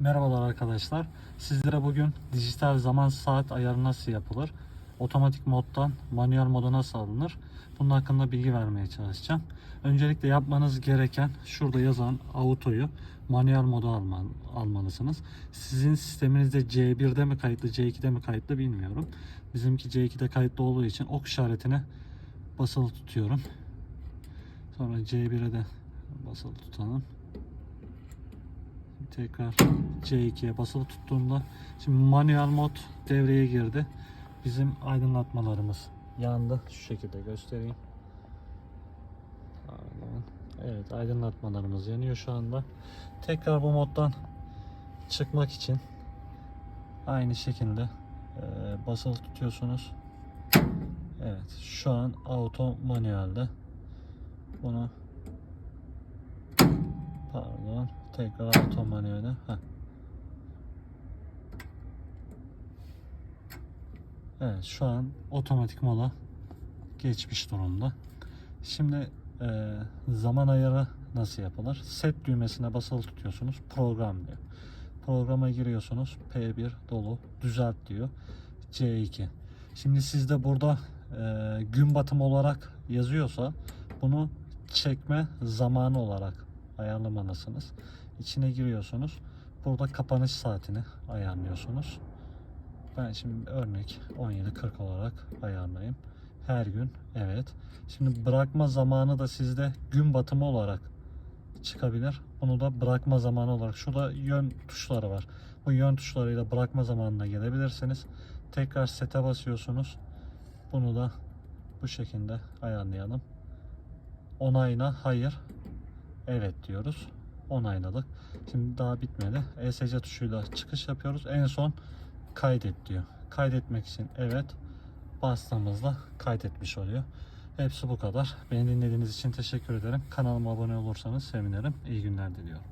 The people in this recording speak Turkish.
Merhabalar arkadaşlar. Sizlere bugün dijital zaman saat ayarı nasıl yapılır? Otomatik moddan manuel moda nasıl alınır? Bunun hakkında bilgi vermeye çalışacağım. Öncelikle yapmanız gereken şurada yazan autoyu manuel moda alman, almalısınız. Sizin sisteminizde C1'de mi kayıtlı, C2'de mi kayıtlı bilmiyorum. Bizimki C2'de kayıtlı olduğu için ok işaretine basılı tutuyorum. Sonra C1'e de basılı tutalım tekrar C2'ye basılı tuttuğumda şimdi manuel mod devreye girdi. Bizim aydınlatmalarımız yandı. Şu şekilde göstereyim. Aynen. Evet aydınlatmalarımız yanıyor şu anda. Tekrar bu moddan çıkmak için aynı şekilde e, basılı tutuyorsunuz. Evet şu an auto manuelde. Bunu Tekrar auto manuele. Heh. Evet şu an otomatik mola geçmiş durumda. Şimdi e, zaman ayarı nasıl yapılır? Set düğmesine basılı tutuyorsunuz. Program diyor. Programa giriyorsunuz. P1 dolu düzelt diyor. C2. Şimdi sizde burada e, gün batımı olarak yazıyorsa bunu çekme zamanı olarak ayarlamalısınız. İçine giriyorsunuz. Burada kapanış saatini ayarlıyorsunuz. Ben şimdi örnek 17.40 olarak ayarlayayım. Her gün evet. Şimdi bırakma zamanı da sizde gün batımı olarak çıkabilir. Bunu da bırakma zamanı olarak. Şurada yön tuşları var. Bu yön tuşlarıyla bırakma zamanına gelebilirsiniz. Tekrar sete basıyorsunuz. Bunu da bu şekilde ayarlayalım. Onayla hayır. Evet diyoruz. Onayladık. Şimdi daha bitmedi. ESC tuşuyla çıkış yapıyoruz. En son kaydet diyor. Kaydetmek için evet bastığımızda kaydetmiş oluyor. Hepsi bu kadar. Beni dinlediğiniz için teşekkür ederim. Kanalıma abone olursanız sevinirim. İyi günler diliyorum.